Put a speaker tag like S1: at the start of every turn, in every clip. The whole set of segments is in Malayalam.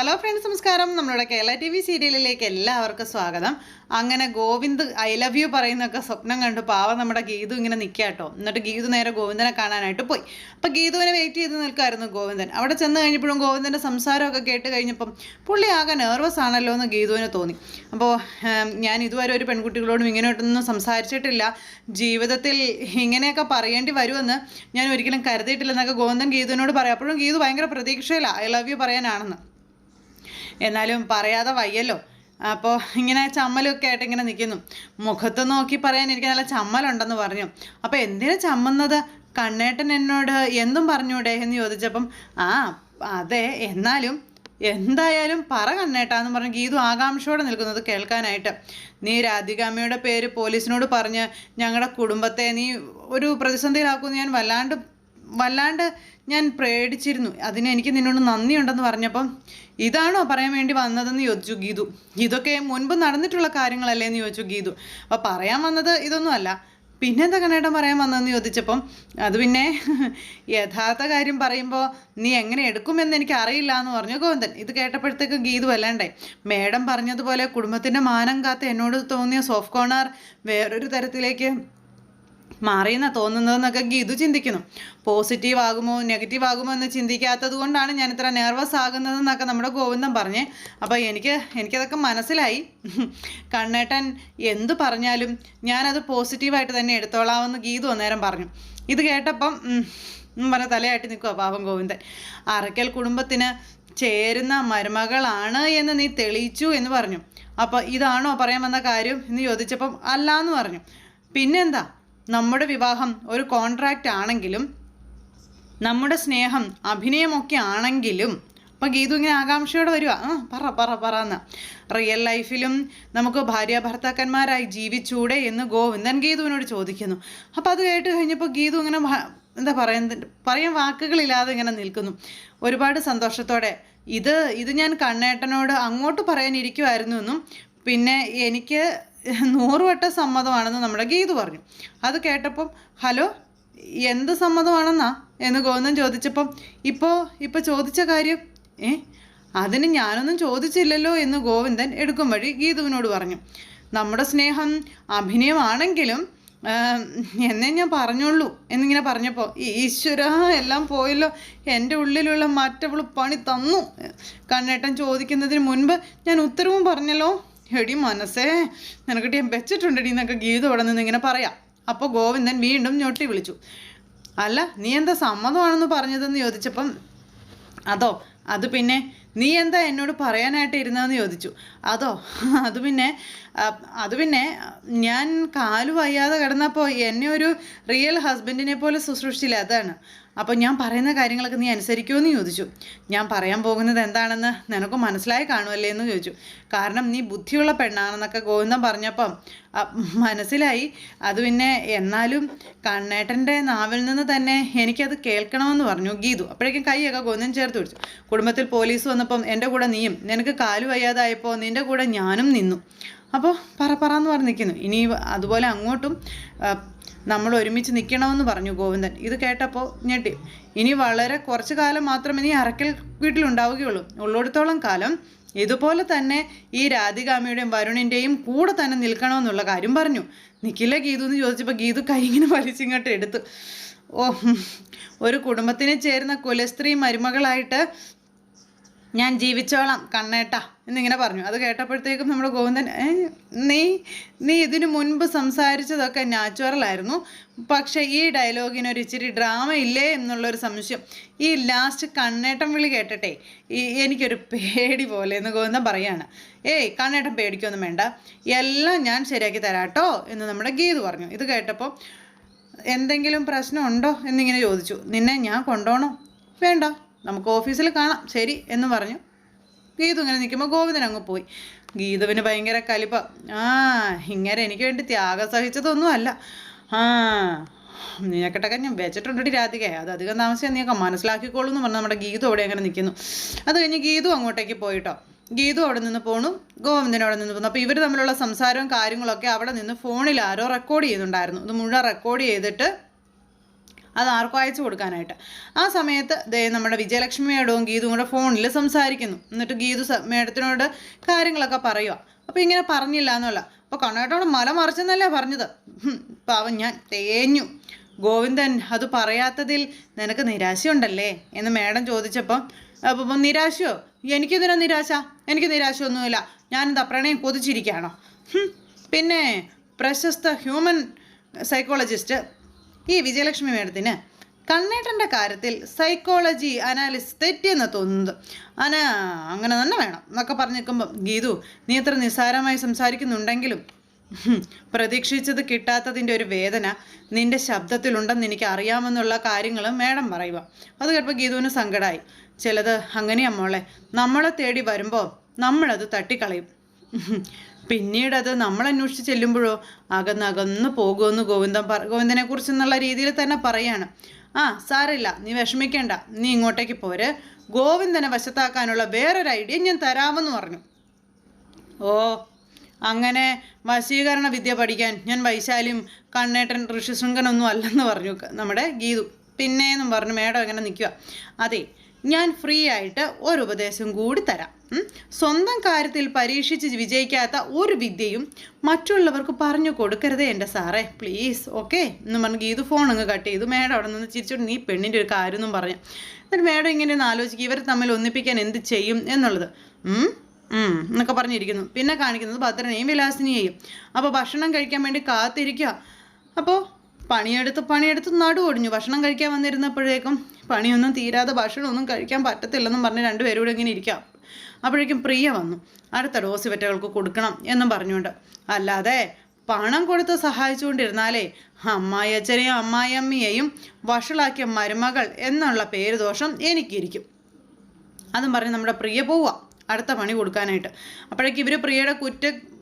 S1: ഹലോ ഫ്രണ്ട്സ് നമസ്കാരം. നമ്മളുടെ കേരള ടി വി സീരിയലിലേക്ക് എല്ലാവർക്കും സ്വാഗതം. അങ്ങനെ ഗോവിന്ദ് ഐ ലവ് യു പറയുന്നൊക്കെ സ്വപ്നം കണ്ടു പാവം നമ്മുടെ ഗീതു ഇങ്ങനെ നിൽക്കാട്ടോ എന്നിട്ട് ഗീതു നേരെ ഗോവിന്ദനെ കാണാനായിട്ട് പോയി. അപ്പോൾ ഗീതുവിനെ വെയിറ്റ് ചെയ്ത് നിൽക്കായിരുന്നു ഗോവിന്ദൻ. അവിടെ ചെന്ന് കഴിഞ്ഞപ്പോഴും ഗോവിന്ദന്റെ സംസാരമൊക്കെ കേട്ട് കഴിഞ്ഞപ്പം പുള്ളി ആകെ നെർവസ് ആണല്ലോ എന്ന് ഗീതുവിന് തോന്നി. അപ്പോൾ ഞാൻ ഇതുവരെ ഒരു പെൺകുട്ടികളോടും ഇങ്ങനെയൊട്ടൊന്നും സംസാരിച്ചിട്ടില്ല. ജീവിതത്തിൽ ഇങ്ങനെയൊക്കെ പറയേണ്ടി വരുമെന്ന് ഞാൻ ഒരിക്കലും കരുതിയിട്ടില്ലെന്നൊക്കെ ഗോവിന്ദൻ ഗീതുവിനോട് പറയാം. അപ്പോഴും ഗീതു ഭയങ്കര പ്രതീക്ഷയില്ല ഐ ലവ് യു പറയാനാണെന്ന്. എന്നാലും പറയാതെ വയ്യല്ലോ. അപ്പോൾ ഇങ്ങനെ ചമ്മലൊക്കെ ആയിട്ട് ഇങ്ങനെ നിൽക്കുന്നു മുഖത്ത് നോക്കി പറയാൻ എനിക്ക് നല്ല ചമ്മലുണ്ടെന്ന് പറഞ്ഞു. അപ്പോൾ എന്തിനാ ചമ്മുന്നത്? കണ്ണേട്ടൻ എന്നോട് എന്തും പറഞ്ഞൂടെ എന്ന് ചോദിച്ചപ്പം ആ അതെ എന്നാലും എന്തായാലും പറ കണ്ണേട്ടാ എന്ന് പറഞ്ഞ് ഗീതു ആകാംക്ഷയോടെ നിൽക്കുന്നത് കേൾക്കാനായിട്ട്. നീ രാധികാമ്മയുടെ പേര് പോലീസിനോട് പറഞ്ഞ് ഞങ്ങളുടെ കുടുംബത്തെ നീ ഒരു പ്രതിസന്ധിയിലാക്കുമെന്ന് ഞാൻ വല്ലാണ്ട് വല്ലാണ്ട് ഞാൻ പേടിച്ചിരുന്നു. അതിന് എനിക്ക് നിന്നോട് നന്ദിയുണ്ടെന്ന് പറഞ്ഞപ്പം ഇതാണോ പറയാൻ വേണ്ടി വന്നതെന്ന് ചോദിച്ചു ഗീതു. ഇതൊക്കെ മുൻപ് നടന്നിട്ടുള്ള കാര്യങ്ങളല്ലേ എന്ന് ചോദിച്ചു ഗീതു. അപ്പോൾ പറയാൻ വന്നത് ഇതൊന്നും അല്ല. പിന്നെന്താ കണ്ണേട്ടൻ പറയാൻ വന്നതെന്ന് ചോദിച്ചപ്പം അത് പിന്നെ യഥാർത്ഥ കാര്യം പറയുമ്പോൾ നീ എങ്ങനെ എടുക്കുമെന്ന് എനിക്ക് അറിയില്ല എന്ന് പറഞ്ഞു ഗോവിന്ദൻ. ഇത് കേട്ടപ്പോഴത്തേക്ക് ഗീതു വല്ലാണ്ടേ മേഡം പറഞ്ഞതുപോലെ കുടുംബത്തിന്റെ മാനം കാത്ത് എന്നോട് തോന്നിയ സോഫ്റ്റ് കോർണർ വേറൊരു തരത്തിലേക്ക് മാറിയെന്നാ തോന്നുന്നതെന്നൊക്കെ ഗീതു ചിന്തിക്കുന്നു. പോസിറ്റീവ് ആകുമോ നെഗറ്റീവ് ആകുമോ എന്ന് ചിന്തിക്കാത്തത് കൊണ്ടാണ് ഞാൻ ഇത്ര നെർവസ് ആകുന്നതെന്നൊക്കെ നമ്മുടെ ഗോവിന്ദൻ പറഞ്ഞ്. അപ്പോൾ എനിക്ക് എനിക്കതൊക്കെ മനസ്സിലായി. കണ്ണേട്ടൻ എന്തു പറഞ്ഞാലും ഞാനത് പോസിറ്റീവായിട്ട് തന്നെ എടുത്തോളാമെന്ന് ഗീതു അന്നേരം പറഞ്ഞു. ഇത് കേട്ടപ്പം പറഞ്ഞ തലയായിട്ട് നിൽക്കുക പാപം ഗോവിന്ദൻ. അറക്കൽ കുടുംബത്തിന് ചേരുന്ന മരുമകളാണ് എന്ന് നീ തെളിയിച്ചു എന്ന് പറഞ്ഞു. അപ്പോൾ ഇതാണോ പറയാൻ വന്ന കാര്യം എന്ന് ചോദിച്ചപ്പം അല്ല എന്ന് പറഞ്ഞു. പിന്നെന്താ? നമ്മുടെ വിവാഹം ഒരു കോൺട്രാക്റ്റ് ആണെങ്കിലും നമ്മുടെ സ്നേഹം അഭിനയമൊക്കെ ആണെങ്കിലും അപ്പോൾ ഗീതു ഇങ്ങനെ ആകാംക്ഷയോടെ വരുക. ആ പറ പറ പറ എന്ന് റിയൽ ലൈഫിലും നമുക്ക് ഭാര്യ ഭർത്താക്കന്മാരായി ജീവിച്ചൂടെ എന്ന് ഗോവിന്ദൻ ഗീതുവിനോട് ചോദിക്കുന്നു. അപ്പോൾ അത് കേട്ട് കഴിഞ്ഞപ്പോൾ ഗീതു ഇങ്ങനെ എന്താ പറയുന്നത് പറയാൻ വാക്കുകളില്ലാതെ ഇങ്ങനെ നിൽക്കുന്നു. ഒരുപാട് സന്തോഷത്തോടെ ഇത് ഇത് ഞാൻ കണ്ണേട്ടനോട് അങ്ങോട്ട് പറയാനിരിക്കുമായിരുന്നു എന്നും പിന്നെ എനിക്ക് നൂറ് വട്ടം സമ്മതമാണെന്ന് നമ്മുടെ ഗീതു പറഞ്ഞു. അത് കേട്ടപ്പം ഹലോ എന്ത് സമ്മതമാണെന്നാ? എന്ന് ഗോവിന്ദൻ ചോദിച്ചപ്പം ഇപ്പോൾ ഇപ്പോൾ ചോദിച്ച കാര്യം ഏ അതിന് ഞാനൊന്നും ചോദിച്ചില്ലല്ലോ എന്ന് ഗോവിന്ദൻ എടുക്കും വഴി ഗീതുവിനോട് പറഞ്ഞു. നമ്മുടെ സ്നേഹം അഭിനയമാണെങ്കിലും എന്നെ ഞാൻ പറഞ്ഞുള്ളൂ എന്നിങ്ങനെ പറഞ്ഞപ്പോൾ ഈശ്വര എല്ലാം പോയല്ലോ എന്റെ ഉള്ളിലുള്ള മറ്റവൾ പണി തന്നു. കണ്ണേട്ടൻ ചോദിക്കുന്നതിന് മുൻപ് ഞാൻ ഉത്തരവും പറഞ്ഞല്ലോ എടി മനസ്സേ നിനക്ക് ടീം വെച്ചിട്ടുണ്ടെടി എന്നൊക്കെ ഗീത അവിടെ ഇങ്ങനെ പറയാം. അപ്പോൾ ഗോവിന്ദൻ വീണ്ടും ഞൊട്ടി വിളിച്ചു. അല്ല നീ എന്താ സമ്മതമാണെന്ന് പറഞ്ഞതെന്ന് ചോദിച്ചപ്പം അതോ അത് പിന്നെ നീ എന്താ എന്നോട് പറയാനായിട്ട് ഇരുന്നതെന്ന് ചോദിച്ചു. അതോ അത് പിന്നെ അത് പിന്നെ ഞാൻ കാൽ വയ്യാതെ കിടന്നപ്പോൾ എന്നെ ഒരു റിയൽ ഹസ്ബൻഡിനെ പോലെ ശുശ്രൂഷിച്ചില്ല? അതാണ്. അപ്പോൾ ഞാൻ പറയുന്ന കാര്യങ്ങളൊക്കെ നീ അനുസരിക്കുമെന്ന് ചോദിച്ചു. ഞാൻ പറയാൻ പോകുന്നത് എന്താണെന്ന് നിനക്ക് മനസ്സിലായി കാണുമല്ലേ എന്ന് ചോദിച്ചു. കാരണം നീ ബുദ്ധിയുള്ള പെണ്ണാണെന്നൊക്കെ ഗോവിന്ദം പറഞ്ഞപ്പം മനസ്സിലായി. അത് പിന്നെ എന്നാലും കണ്ണേട്ടന്റെ നാവിൽ നിന്ന് തന്നെ എനിക്കത് കേൾക്കണമെന്ന് പറഞ്ഞു ഗീതു. അപ്പോഴേക്കും കൈയൊക്കെ ഗോവിന്ദൻ ചേർത്ത് പിടിച്ചു. കുടുംബത്തിൽ പോലീസ് വന്നപ്പം എന്റെ കൂടെ നീയും നിനക്ക് കാലു വയ്യാതായപ്പോൾ നിന്റെ കൂടെ ഞാനും നിന്നു. അപ്പോൾ പറ പറ എന്ന് ഇനി അതുപോലെ അങ്ങോട്ടും നമ്മൾ ഒരുമിച്ച് നിൽക്കണമെന്ന് പറഞ്ഞു ഗോവിന്ദൻ. ഇത് കേട്ടപ്പോൾ ഞെട്ടി. ഇനി വളരെ കുറച്ച് കാലം മാത്രമേ നീ അറക്കൽ വീട്ടിലുണ്ടാവുകയുള്ളൂ. ഉള്ളിടത്തോളം കാലം ഇതുപോലെ തന്നെ ഈ രാധികാമ്മയുടെയും വരുണിന്റെയും കൂടെ തന്നെ നിൽക്കണമെന്നുള്ള കാര്യം പറഞ്ഞു. നിൽക്കില്ല ഗീതു എന്ന് ചോദിച്ചപ്പോൾ ഗീതു കൈ വലിച്ചിങ്ങോട്ട് എടുത്തു. ഓ ഒരു കുടുംബത്തിന് ചേരുന്ന കുലസ്ത്രീ മരുമകളായിട്ട് ഞാൻ ജീവിച്ചോളാം കണ്ണേട്ട എന്നിങ്ങനെ പറഞ്ഞു. അത് കേട്ടപ്പോഴത്തേക്കും നമ്മുടെ ഗോവിന്ദൻ "ഏ, നീ നീ ഇതിനു മുൻപ് സംസാരിച്ചതൊക്കെ നാച്ചുറലായിരുന്നു പക്ഷേ ഈ ഡയലോഗിനൊരു ഇച്ചിരി ഡ്രാമ ഇല്ലേ എന്നുള്ളൊരു സംശയം. ഈ ലാസ്റ്റ് കണ്ണേട്ടം വിളി കേട്ടട്ടെ ഈ എനിക്കൊരു പേടി പോലെ എന്ന് ഗോവിന്ദൻ പറയാണ്. ഏയ് കണ്ണേട്ടം പേടിക്കൊന്നും വേണ്ട. എല്ലാം ഞാൻ ശരിയാക്കി തരാട്ടോ എന്ന് നമ്മുടെ ഗീതു പറഞ്ഞു. ഇത് കേട്ടപ്പോൾ എന്തെങ്കിലും പ്രശ്നമുണ്ടോ? എന്നിങ്ങനെ ചോദിച്ചു. നിന്നെ ഞാൻ കൊണ്ടുപോകണോ വേണ്ട. നമുക്ക് ഓഫീസിൽ കാണാം. ശരി എന്ന് പറഞ്ഞു. ഗീതു ഇങ്ങനെ നിൽക്കുമ്പോൾ ഗോവിന്ദൻ അങ്ങ് പോയി. ഗീതുവിന് ഭയങ്കര കലിപ്പ. ആ ഇങ്ങനെ എനിക്ക് വേണ്ടി ത്യാഗം സഹിച്ചതൊന്നുമല്ല. ആ നീക്കട്ടൊക്കെ ഞാൻ വെച്ചിട്ടുണ്ടെടി രാധിക. അത് അധികം താമസിച്ചാൽ നീയൊക്കെ മനസ്സിലാക്കിക്കോളൂ എന്ന് പറഞ്ഞ് നമ്മുടെ ഗീതു അവിടെ അങ്ങനെ നിൽക്കുന്നു. അത് കഴിഞ്ഞ് ഗീതു അങ്ങോട്ടേക്ക് പോയിട്ടോ. ഗീതു അവിടെ നിന്ന് പോണു. ഗോവിന്ദൻ അവിടെ നിന്ന് പോന്നു. അപ്പോൾ ഇവർ തമ്മിലുള്ള സംസാരവും കാര്യങ്ങളൊക്കെ അവിടെ നിന്ന് ഫോണിൽ ആരോ റെക്കോർഡ് ചെയ്യുന്നുണ്ടായിരുന്നു. ഇത് മുഴുവൻ റെക്കോർഡ് ചെയ്തിട്ട് അത് ആർക്കും അയച്ചു കൊടുക്കാനായിട്ട്. ആ സമയത്ത് ദേ നമ്മുടെ വിജയലക്ഷ്മി മേഡവും ഗീതും കൂടെ ഫോണിൽ സംസാരിക്കുന്നു. എന്നിട്ട് ഗീതു മേഡത്തിനോട് കാര്യങ്ങളൊക്കെ പറയുക അപ്പോൾ ഇങ്ങനെ പറഞ്ഞില്ല എന്നുള്ള അപ്പോൾ കണ്ണേട്ടോട് മല മറിച്ചെന്നല്ലേ പറഞ്ഞത്? പാവം ഞാൻ തേഞ്ഞു. ഗോവിന്ദൻ അത് പറയാത്തതിൽ നിനക്ക് നിരാശയുണ്ടല്ലേ? എന്ന് മേഡം ചോദിച്ചപ്പം അപ്പോൾ നിരാശയോ? എനിക്കെന്തിനാ നിരാശ? എനിക്ക് നിരാശയൊന്നുമില്ല. ഞാനെന്താ പ്രണയം കൊതിച്ചിരിക്കുകയാണോ. പിന്നെ പ്രശസ്ത ഹ്യൂമൻ സൈക്കോളജിസ്റ്റ് ഈ വിജയലക്ഷ്മി മേഡത്തിന് കണ്ണേട്ടന്റെ കാര്യത്തിൽ സൈക്കോളജി അനാലിസ് തെറ്റിയെന്ന് തോന്നുന്നത്. അന അങ്ങനെ തന്നെ വേണം എന്നൊക്കെ പറഞ്ഞു നിൽക്കുമ്പം ഗീതു നീ എത്ര നിസ്സാരമായി സംസാരിക്കുന്നുണ്ടെങ്കിലും പ്രതീക്ഷിച്ചത് കിട്ടാത്തതിന്റെ ഒരു വേദന നിന്റെ ശബ്ദത്തിലുണ്ടെന്ന് എനിക്ക് അറിയാമെന്നുള്ള കാര്യങ്ങൾ മേഡം പറയുക. അത് കേട്ടപ്പോൾ ഗീതുവിന് സങ്കടമായി ചിലത് അങ്ങനെയാ മോളെ നമ്മളെ തേടി വരുമ്പോൾ നമ്മളത് തട്ടിക്കളയും. ഉഹും. പിന്നീടത് നമ്മൾ അന്വേഷിച്ച് ചെല്ലുമ്പോഴോ അകന്നകന്ന് പോകുമെന്ന് ഗോവിന്ദൻ പറ ഗോവിന്ദനെ കുറിച്ച് എന്നുള്ള രീതിയിൽ തന്നെ പറയാണ്. ആ സാറില്ല നീ വിഷമിക്കേണ്ട. നീ ഇങ്ങോട്ടേക്ക് പോര്. ഗോവിന്ദനെ വശത്താക്കാനുള്ള വേറൊരു ഐഡിയ ഞാൻ തരാമെന്ന് പറഞ്ഞു. ഓ അങ്ങനെ വശീകരണ വിദ്യ പഠിക്കാൻ ഞാൻ വൈശാലിയും കണ്ണേട്ടൻ ഋഷിശൃംഖനൊന്നും അല്ലെന്ന് പറഞ്ഞു നമ്മുടെ ഗീതു. പിന്നേന്നും പറഞ്ഞു. മേഡം എങ്ങനെ നിൽക്കുക അതെ ഞാൻ ഫ്രീ ആയിട്ട് ഒരു ഉപദേശം കൂടി തരാം. സ്വന്തം കാര്യത്തിൽ പരീക്ഷിച്ച് വിജയിക്കാത്ത ഒരു വിദ്യയും മറ്റുള്ളവർക്ക് പറഞ്ഞു കൊടുക്കരുത് എന്റെ സാറേ. പ്ലീസ് ഓക്കെ എന്ന് പറഞ്ഞ് ഗീതു ഫോൺ അങ്ങ് കട്ട് ചെയ്തു. മേഡം അവിടെ നിന്ന് ചിരിച്ചോട്ട് നീ പെണ്ണിന്റെ ഒരു കാര്യം കാര്യമൊന്നും പറഞ്ഞു. എന്നിട്ട് മേഡം ഇങ്ങനെ ഒന്ന് ആലോചിക്കുക ഇവർ തമ്മിൽ ഒന്നിപ്പിക്കാൻ എന്ത് ചെയ്യും? എന്നുള്ളത്. എന്നൊക്കെ പറഞ്ഞിരിക്കുന്നു. പിന്നെ കാണിക്കുന്നത് ഭദ്രനെയും വിലാസിനിയെയും. അപ്പോൾ ഭക്ഷണം കഴിക്കാൻ വേണ്ടി കാത്തിരിക്കുക അപ്പോൾ പണിയെടുത്ത് പണിയെടുത്ത് നടു ഒടിഞ്ഞു ഭക്ഷണം കഴിക്കാൻ വന്നിരുന്നപ്പോഴേക്കും പണിയൊന്നും തീരാതെ ഭക്ഷണമൊന്നും കഴിക്കാൻ പറ്റത്തില്ലെന്നും പറഞ്ഞ് രണ്ടുപേരും കൂടെ ഇങ്ങനെ ഇരിക്കാം. അപ്പോഴേക്കും പ്രിയ വന്നു. അടുത്ത ഡോസ് ഇവറ്റകൾക്ക് കൊടുക്കണം എന്നും പറഞ്ഞുകൊണ്ട്. അല്ലാതെ പണം കൊടുത്ത് സഹായിച്ചുകൊണ്ടിരുന്നാലേ അമ്മായി അച്ഛനെയും അമ്മായിയമ്മയെയും വഷളാക്കിയ മരുമകൾ എന്നുള്ള പേര് ദോഷം എനിക്കിരിക്കും. അതും പറഞ്ഞ് നമ്മുടെ പ്രിയ പോവുക അടുത്ത പണി കൊടുക്കാനായിട്ട്. അപ്പോഴേക്കും ഇവർ പ്രിയയുടെ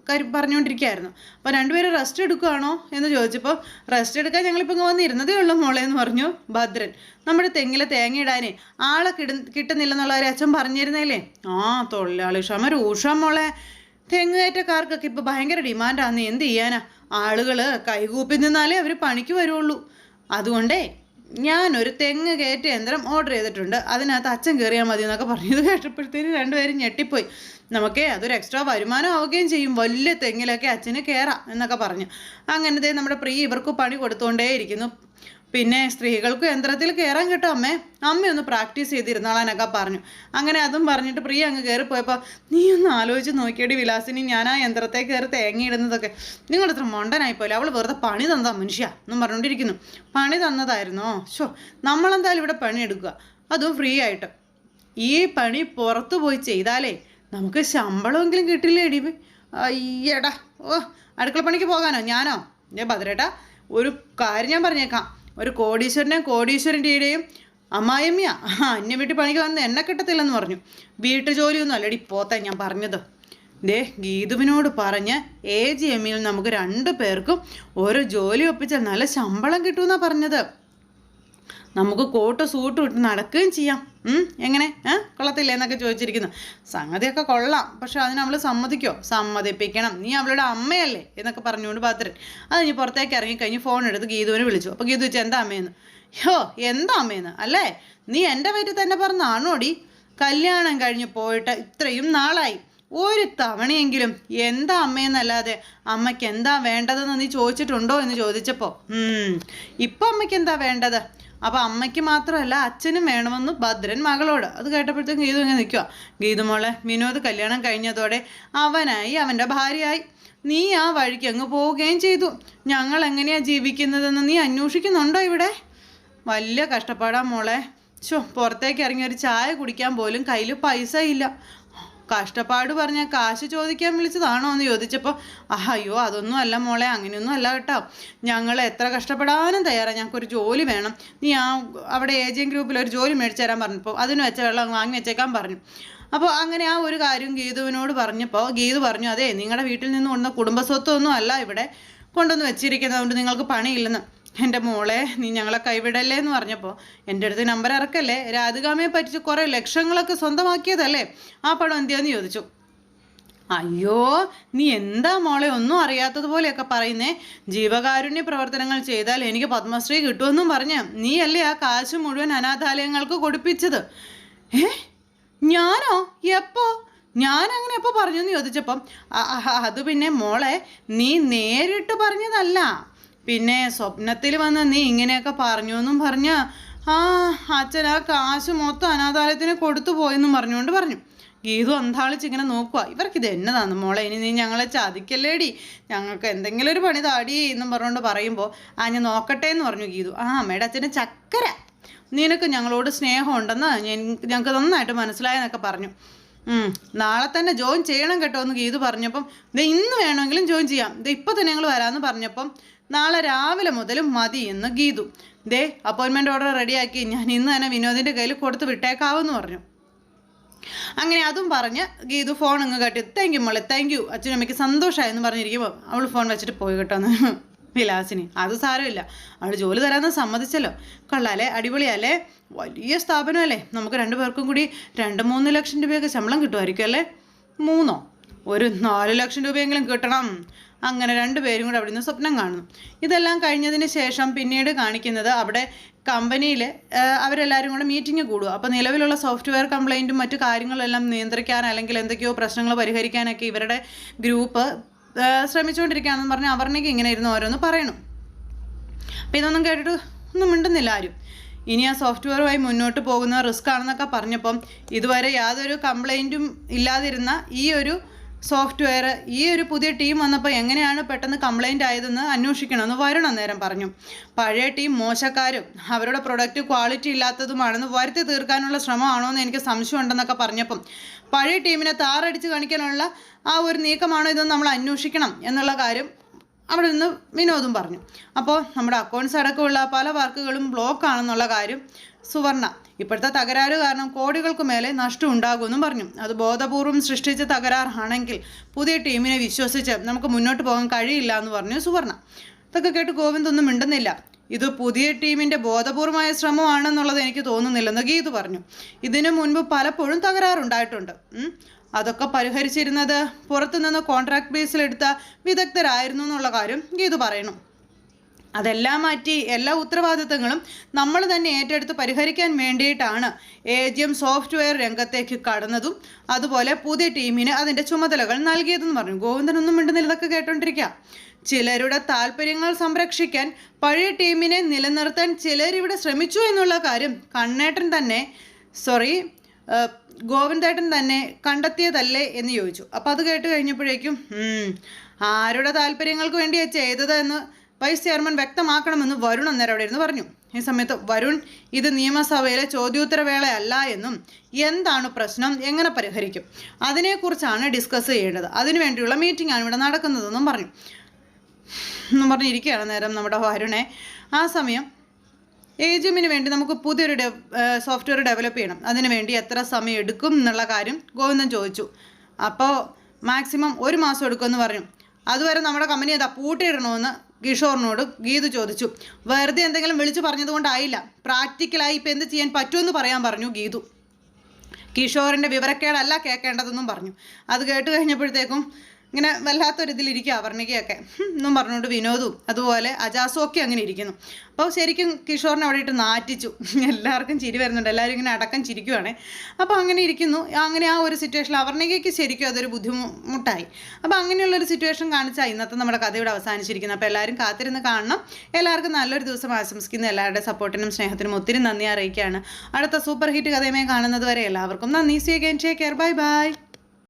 S1: കുറ്റക്കാരി പറഞ്ഞുകൊണ്ടിരിക്കുകയായിരുന്നു അപ്പോൾ രണ്ടുപേരും റെസ്റ്റ് എടുക്കുകയാണോ എന്ന് ചോദിച്ചപ്പോൾ റെസ്റ്റ് എടുക്കാൻ ഞങ്ങളിപ്പോൾ ഇങ്ങനെ വന്നിരുന്നതേ ഉള്ളൂ മോളെ എന്ന് പറഞ്ഞു ഭദ്രൻ. നമ്മുടെ തെങ്ങിലെ തേങ്ങ ഇടാനേ ആളെ കിട കിട്ടുന്നില്ലെന്നുള്ള ഒരു അച്ഛൻ പറഞ്ഞിരുന്നേലേ? ആ തൊഴിലാളി ക്ഷമ രൂക്ഷം മോളെ. തെങ്ങുകയറ്റക്കാർക്കൊക്കെ ഇപ്പോൾ ഭയങ്കര ഡിമാൻഡാന്ന് എന്ത് ചെയ്യാനാ? ആളുകൾ കൈകൂപ്പി നിന്നാലേ അവർ പണിക്ക് വരുള്ളൂ. അതുകൊണ്ടേ ഞാനൊരു തെങ്ങ് കയറ്റ യന്ത്രം ഓർഡർ ചെയ്തിട്ടുണ്ട്. അതിനകത്ത് അച്ഛൻ കയറിയാൽ മതി എന്നൊക്കെ പറഞ്ഞത് കേട്ടപ്പോഴത്തേന് രണ്ടുപേരും ഞെട്ടിപ്പോയി. നമുക്കേ അതൊരു എക്സ്ട്രാ വരുമാനം ആവുകയും ചെയ്യും. വലിയ തെങ്ങിലൊക്കെ അച്ഛന് കയറാം എന്നൊക്കെ പറഞ്ഞു. അങ്ങനത്തെ നമ്മുടെ പ്രിയ ഇവർക്ക് പണി കൊടുത്തുകൊണ്ടേയിരിക്കുന്നു പിന്നെ സ്ത്രീകൾക്ക് യന്ത്രത്തിൽ കയറാൻ കേട്ടോ അമ്മേ. അമ്മ ഒന്ന് പ്രാക്ടീസ് ചെയ്തിരുന്നോളാനൊക്കെ പറഞ്ഞു. അങ്ങനെ അതും പറഞ്ഞിട്ട് പ്രിയ അങ്ങ് കയറിപ്പോയപ്പോൾ നീ ഒന്ന് ആലോചിച്ച് നോക്കിയടി വിലാസിനി ഞാൻ ആ യന്ത്രത്തെ കയറി തേങ്ങയിടുന്നതൊക്കെ. നിങ്ങളത്ര മൊണ്ടനായിപ്പോലെ അവൾ വെറുതെ പണി തന്നതാ മനുഷ്യ എന്നും പറഞ്ഞുകൊണ്ടിരിക്കുന്നു പണി തന്നതായിരുന്നോ? ഷോ നമ്മളെന്തായാലും ഇവിടെ പണിയെടുക്കുക അതും ഫ്രീ ആയിട്ട്. ഈ പണി പുറത്തു പോയി ചെയ്താലേ നമുക്ക് ശമ്പളമെങ്കിലും കിട്ടില്ലേ എടി അയ്യടാ ഓ അടുക്കള പണിക്ക് പോകാനോ? ഞാനോ? ഞാൻ ഭദ്രേട്ടാ ഒരു കാര്യം ഞാൻ പറഞ്ഞേക്കാം. ഒരു കോടീശ്വരനെയും കോടീശ്വരന്റെയും ആ എന്നെ വീട്ടിൽ പണിക്ക് വന്ന് എന്നെ കിട്ടത്തില്ലെന്ന് പറഞ്ഞു. വീട്ടു ജോലിയൊന്നും അല്ലടി പോത്തെ ഞാൻ പറഞ്ഞത്. ദേ ഗീതുവിനോട് പറഞ്ഞ് എ ജി എമ്മിൽ നമുക്ക് രണ്ടു പേർക്കും ഒരു ജോലി ഒപ്പിച്ചാൽ നല്ല ശമ്പളം കിട്ടുമെന്നാണ് പറഞ്ഞത്. നമുക്ക് കോട്ട് സൂട്ട് വിട്ട് നടക്കുകയും ചെയ്യാം. എങ്ങനെ? ഏ കൊള്ളത്തില്ലേ എന്നൊക്കെ ചോദിച്ചിരിക്കുന്നു. സംഗതിയൊക്കെ കൊള്ളാം. പക്ഷെ അതിന് അവൾ സമ്മതിക്കോ? സമ്മതിപ്പിക്കണം. നീ അവളുടെ അമ്മയല്ലേ എന്നൊക്കെ പറഞ്ഞുകൊണ്ട് ഭദ്രൻ അത് ഇനി പുറത്തേക്ക് ഇറങ്ങിക്കഴിഞ്ഞ് ഫോൺ എടുത്ത് ഗീതുവിനെ വിളിച്ചു. അപ്പോൾ ഗീതു വെച്ചാൽ എന്താ അമ്മയെന്ന് യോ എന്താ അമ്മയെന്ന് അല്ലേ? നീ എന്റെ പേര് തന്നെ പറഞ്ഞാണോടി കല്യാണം കഴിഞ്ഞ് പോയിട്ട് ഇത്രയും നാളായി. ഒരു തവണയെങ്കിലും എന്താ അമ്മയെന്നല്ലാതെ അമ്മയ്ക്ക് എന്താ വേണ്ടതെന്ന് നീ ചോദിച്ചിട്ടുണ്ടോ എന്ന് ചോദിച്ചപ്പോൾ ഇപ്പം അമ്മയ്ക്ക് എന്താ വേണ്ടത്? അപ്പോൾ അമ്മയ്ക്ക് മാത്രമല്ല അച്ഛനും വേണമെന്ന് ഭദ്രൻ മകളോട്. അത് കേട്ടപ്പോഴത്തേക്കും ഗീതു ഇങ്ങനെ നിൽക്കുക ഗീതു മോളെ വിനോദ് കല്യാണം കഴിഞ്ഞതോടെ അവനായി അവന്റെ ഭാര്യയായി. നീ ആ വഴിക്ക് അങ്ങ് പോവുകയും ചെയ്തു. ഞങ്ങൾ എങ്ങനെയാ ജീവിക്കുന്നതെന്ന് നീ അന്വേഷിക്കുന്നുണ്ടോ ഇവിടെ? വലിയ കഷ്ടപ്പാടാ മോളെ. ഷോ പുറത്തേക്ക് ഇറങ്ങി ഒരു ചായ കുടിക്കാൻ പോലും കയ്യിൽ പൈസ ഇല്ല. കഷ്ടപ്പാട് പറഞ്ഞ കാശ് ചോദിക്കാൻ വിളിച്ചതാണോ എന്ന് ചോദിച്ചപ്പോൾ അയ്യോ അതൊന്നും അല്ല മോളെ അങ്ങനെയൊന്നും അല്ല കേട്ടോ. ഞങ്ങൾ എത്ര കഷ്ടപ്പെടാനും തയ്യാറാണ് ഞങ്ങൾക്കൊരു ജോലി വേണം. നീ ആ അവിടെ ഏജിയം ഗ്രൂപ്പിൽ ഒരു ജോലി മേടിച്ചു തരാൻ പറഞ്ഞപ്പോൾ അതിന് വെച്ച വെള്ളം വാങ്ങി വെച്ചേക്കാൻ പറഞ്ഞു. അപ്പോൾ അങ്ങനെ ആ ഒരു കാര്യം ഗീതുവിനോട് പറഞ്ഞപ്പോൾ ഗീതു പറഞ്ഞു അതെ നിങ്ങളുടെ വീട്ടിൽ നിന്ന് കൊണ്ടുവന്ന കുടുംബസ്വത്വമൊന്നും അല്ല ഇവിടെ കൊണ്ടുവന്ന് വെച്ചിരിക്കുന്നതുകൊണ്ട് നിങ്ങൾക്ക് പണിയില്ലെന്ന്. എന്റെ മോളെ നീ ഞങ്ങളെ കൈവിടല്ലേ എന്ന് പറഞ്ഞപ്പോൾ എന്റെ അടുത്ത് നമ്പർ ഇറക്കല്ലേ? രാധികാമയെ പറ്റിച്ച് കുറേ ലക്ഷങ്ങളൊക്കെ സ്വന്തമാക്കിയതല്ലേ? ആ പടം എന്തിയാന്ന് ചോദിച്ചു. അയ്യോ നീ എന്താ മോളെ ഒന്നും അറിയാത്തതുപോലെയൊക്കെ പറയുന്നേ. ജീവകാരുണ്യ പ്രവർത്തനങ്ങൾ ചെയ്താൽ എനിക്ക് പത്മശ്രീ കിട്ടുമെന്നും പറഞ്ഞ് നീയല്ലേ ആ കാശ് മുഴുവൻ അനാഥാലയങ്ങൾക്ക് കൊടുപ്പിച്ചത്? ഏ? ഞാനോ? എപ്പോ? ഞാൻ അങ്ങനെ എപ്പോൾ പറഞ്ഞു എന്ന് ചോദിച്ചപ്പം "അ- അ- അത് പിന്നെ മോളെ നീ നേരിട്ട് പറഞ്ഞതല്ല. പിന്നെ സ്വപ്നത്തിൽ വന്ന നീ ഇങ്ങനെയൊക്കെ പറഞ്ഞു എന്നും പറഞ്ഞ ആ അച്ഛൻ ആ കാശ് മൊത്തം അനാഥാലയത്തിന് കൊടുത്തു പോയെന്നും പറഞ്ഞുകൊണ്ട് പറഞ്ഞു. ഗീതു അന്താളിച്ച് ഇങ്ങനെ നോക്കുക ഇവർക്കിത് എന്നതാണ് മോളെ? ഇനി നീ ഞങ്ങളെ ചതിക്കല്ലേടി? ഞങ്ങൾക്ക് എന്തെങ്കിലും ഒരു പണി താടി എന്നും പറഞ്ഞുകൊണ്ട് പറയുമ്പോൾ ആ ഞാൻ നോക്കട്ടെ എന്ന് പറഞ്ഞു ഗീതു. ആ അമ്മയുടെ അച്ഛന് ചക്കര. നിനക്ക് ഞങ്ങളോട് സ്നേഹമുണ്ടെന്ന് ഞങ്ങൾക്ക് നന്നായിട്ട് മനസ്സിലായെന്നൊക്കെ പറഞ്ഞു. നാളെ തന്നെ ജോയിൻ ചെയ്യണം കേട്ടോ എന്ന് ഗീതു പറഞ്ഞപ്പം ഇത് ഇന്ന് വേണമെങ്കിലും ജോയിൻ ചെയ്യാം. ഇത് ഇപ്പം തന്നെ ഞങ്ങൾ വരാമെന്ന് പറഞ്ഞപ്പം നാളെ രാവിലെ മുതൽ മതി എന്ന് ഗീതു. ദേ അപ്പോയിൻമെന്റ് ഓർഡർ റെഡിയാക്കി ഞാൻ ഇന്ന് തന്നെ വിനോദിന്റെ കയ്യിൽ കൊടുത്ത് വിട്ടേക്കാവെന്ന് പറഞ്ഞു. അങ്ങനെ അതും പറഞ്ഞ് ഗീതു ഫോൺ അങ്ങ് കട്ടി. താങ്ക് യു മോളെ. താങ്ക് യു അച്ഛനും അമ്മയ്ക്ക് സന്തോഷമായെന്ന് പറഞ്ഞിരിക്കുമ്പോൾ അവൾ ഫോൺ വെച്ചിട്ട് പോയി കേട്ടോ. വിലാസിനി അത് സാരമില്ല. അവൾ ജോലി തരാമെന്ന് സമ്മതിച്ചല്ലോ. കൊള്ളാലേ അടിപൊളിയല്ലേ? വലിയ സ്ഥാപനമല്ലേ? നമുക്ക് രണ്ടു പേർക്കും കൂടി രണ്ട് മൂന്ന് ലക്ഷം രൂപയൊക്കെ ശമ്പളം കിട്ടുമായിരിക്കും അല്ലേ? മൂന്നോ? ഒരു നാല് ലക്ഷം രൂപയെങ്കിലും കിട്ടണം. അങ്ങനെ രണ്ടുപേരും കൂടെ അവിടെ നിന്ന് സ്വപ്നം കാണുന്നു. ഇതെല്ലാം കഴിഞ്ഞതിന് ശേഷം പിന്നീട് കാണിക്കുന്നത് അവിടെ കമ്പനിയിൽ അവരെല്ലാവരും കൂടെ മീറ്റിംഗ് കൂടുക. അപ്പോൾ നിലവിലുള്ള സോഫ്റ്റ്വെയർ കംപ്ലൈന്റും മറ്റു കാര്യങ്ങളെല്ലാം നിയന്ത്രിക്കാൻ അല്ലെങ്കിൽ എന്തൊക്കെയോ പ്രശ്നങ്ങൾ പരിഹരിക്കാനൊക്കെ ഇവരുടെ ഗ്രൂപ്പ് ശ്രമിച്ചുകൊണ്ടിരിക്കുകയാണെന്ന് പറഞ്ഞ് അവർണയ്ക്ക് ഇങ്ങനെ ഇരുന്ന് ഓരോന്ന് പറയണം. അപ്പം ഇതൊന്നും കേട്ടിട്ട് ഒന്നും മിണ്ടുന്നില്ല ആരും. ഇനി ആ സോഫ്റ്റ്വെയറുമായി മുന്നോട്ട് പോകുന്ന റിസ്ക് ആണെന്നൊക്കെ പറഞ്ഞപ്പം ഇതുവരെ യാതൊരു കംപ്ലൈന്റും ഇല്ലാതിരുന്ന ഈ ഒരു സോഫ്റ്റ്വെയർ ഈ ഒരു പുതിയ ടീം വന്നപ്പോൾ എങ്ങനെയാണ് പെട്ടെന്ന് കംപ്ലൈന്റ് ആയതെന്ന് അന്വേഷിക്കണമെന്ന് വരണം നേരം പറഞ്ഞു. പഴയ ടീം മോശക്കാരും അവരുടെ പ്രൊഡക്റ്റ് ക്വാളിറ്റി ഇല്ലാത്തതുമാണെന്ന് വരുത്തി തീർക്കാനുള്ള ശ്രമമാണോ എന്ന് എനിക്ക് സംശയമുണ്ടെന്നൊക്കെ പറഞ്ഞപ്പം പഴയ ടീമിനെ താറടിച്ച് കാണിക്കാനുള്ള ആ ഒരു നീക്കമാണോ ഇതെന്ന് നമ്മൾ അന്വേഷിക്കണം എന്നുള്ള കാര്യം അവിടെ നിന്ന് വിനോദും പറഞ്ഞു. അപ്പോൾ നമ്മുടെ അക്കൗണ്ട്സ് അടക്കമുള്ള പല വർക്കുകളും ബ്ലോക്ക് ആണെന്നുള്ള കാര്യം സുവർണ ഇപ്പോഴത്തെ തകരാറ് കാരണം കോടികൾക്ക് മേലെ നഷ്ടം ഉണ്ടാകുമെന്നും പറഞ്ഞു. അത് ബോധപൂർവം സൃഷ്ടിച്ച തകരാറാണെങ്കിൽ പുതിയ ടീമിനെ വിശ്വസിച്ച് നമുക്ക് മുന്നോട്ട് പോകാൻ കഴിയില്ല എന്ന് പറഞ്ഞു സുവർണ. ഇതൊക്കെ കേട്ട് ഗോവിന്ദ് ഒന്നും മിണ്ടുന്നില്ല. ഇത് പുതിയ ടീമിന്റെ ബോധപൂർവമായ ശ്രമമാണെന്നുള്ളത് എനിക്ക് തോന്നുന്നില്ലെന്ന് ഗീത് പറഞ്ഞു. ഇതിനു മുൻപ് പലപ്പോഴും തകരാറുണ്ടായിട്ടുണ്ട്. അതൊക്കെ പരിഹരിച്ചിരുന്നത് പുറത്തുനിന്ന് കോൺട്രാക്ട് ബേസിലെടുത്ത വിദഗ്ധരായിരുന്നു എന്നുള്ള കാര്യം ഗീതു പറയുന്നു. അതെല്ലാം മാറ്റി എല്ലാ ഉത്തരവാദിത്തങ്ങളും നമ്മൾ തന്നെ ഏറ്റെടുത്ത് പരിഹരിക്കാൻ വേണ്ടിയിട്ടാണ് എ ജി എം സോഫ്റ്റ്വെയർ രംഗത്തേക്ക് കടന്നതും അതുപോലെ പുതിയ ടീമിന് അതിന്റെ ചുമതലകൾ നൽകിയതെന്ന് പറഞ്ഞു. ഗോവിന്ദനൊന്നും മിണ്ടുന്നില്ല. ഇതൊക്കെ കേട്ടോണ്ടിരിക്കുക ചിലരുടെ താല്പര്യങ്ങൾ സംരക്ഷിക്കാൻ പഴയ ടീമിനെ നിലനിർത്താൻ ചിലരിവിടെ ശ്രമിച്ചു എന്നുള്ള കാര്യം കണ്ണേട്ടൻ തന്നെ സോറി ഗോവിന്ദേട്ടൻ തന്നെ കണ്ടെത്തിയതല്ലേ എന്ന് ചോദിച്ചു. അപ്പോൾ അത് കേട്ട് കഴിഞ്ഞപ്പോഴേക്കും ആരുടെ താല്പര്യങ്ങൾക്ക് വേണ്ടിയാണ് ചെയ്തത് എന്ന് വൈസ് ചെയർമാൻ വ്യക്തമാക്കണമെന്ന് വരുൺ അന്നേരം അവിടെ ഇരുന്ന് പറഞ്ഞു. ഈ സമയത്ത് വരുൺ ഇത് നിയമസഭയിലെ ചോദ്യോത്തരവേളയല്ല എന്നും എന്താണ് പ്രശ്നം? എങ്ങനെ പരിഹരിക്കും? അതിനെക്കുറിച്ചാണ് ഡിസ്കസ് ചെയ്യേണ്ടത്. അതിനുവേണ്ടിയുള്ള മീറ്റിംഗ് ആണ് ഇവിടെ നടക്കുന്നതെന്നും പറഞ്ഞു. എന്നും പറഞ്ഞിരിക്കുകയാണ് നേരം നമ്മുടെ വരുണെ ആ സമയം ഏജിഎമ്മിന് വേണ്ടി നമുക്ക് പുതിയൊരു സോഫ്റ്റ്വെയർ ഡെവലപ്പ് ചെയ്യണം. അതിന് വേണ്ടി എത്ര സമയം എടുക്കും എന്നുള്ള കാര്യം ഗോവിന്ദൻ ചോദിച്ചു. അപ്പോൾ മാക്സിമം ഒരു മാസം എടുക്കുമെന്ന് പറഞ്ഞു. അതുവരെ നമ്മുടെ കമ്പനി അതാ പൂട്ടിയിടണമെന്ന് കിഷോറിനോട് ഗീതു ചോദിച്ചു. വെറുതെ എന്തെങ്കിലും വിളിച്ചു പറഞ്ഞതുകൊണ്ടായില്ല. പ്രാക്ടിക്കലായി ഇപ്പം എന്ത് ചെയ്യാൻ പറ്റുമെന്ന് പറയാൻ പറഞ്ഞു ഗീതു. കിഷോറിന്റെ വിവരക്കേടല്ല കേൾക്കേണ്ടതെന്നും പറഞ്ഞു. അത് കേട്ട് കഴിഞ്ഞപ്പോഴത്തേക്കും ഇങ്ങനെ വല്ലാത്തൊരിതിലിരിക്കുക അവർണികയൊക്കെ എന്നും പറഞ്ഞുകൊണ്ട് വിനോദും അതുപോലെ അജാസും ഒക്കെ അങ്ങനെ ഇരിക്കുന്നു. അപ്പോൾ ശരിക്കും കിഷോറിനെ അവിടെ ഇട്ട് നാറ്റിച്ചു. എല്ലാവർക്കും ചിരി വരുന്നുണ്ട്. എല്ലാവരും ഇങ്ങനെ അടക്കം ചിരിക്കുവാണേ. അപ്പോൾ അങ്ങനെ ഇരിക്കുന്നു. അങ്ങനെ ആ ഒരു സിറ്റുവേഷനിൽ അവർണികയ്ക്ക് ശരിക്കും അതൊരു ബുദ്ധിമുട്ടായി. അപ്പോൾ അങ്ങനെയുള്ളൊരു സിറ്റുവേഷൻ കാണിച്ചാൽ ഇന്നത്തെ നമ്മുടെ കഥ ഇവിടെ അവസാനിച്ചിരിക്കുന്നത്. അപ്പോൾ എല്ലാവരും കാത്തിരുന്ന് കാണണം. എല്ലാവർക്കും നല്ലൊരു ദിവസം ആശംസിക്കുന്ന. എല്ലാവരുടെ സപ്പോർട്ടിനും സ്നേഹത്തിനും ഒത്തിരി നന്ദി അറിയിക്കുകയാണ്. അടുത്ത സൂപ്പർ ഹിറ്റ് കഥയുമായി കാണുന്നത് വരെ എല്ലാവർക്കും നന്ദി. See again take care bye bye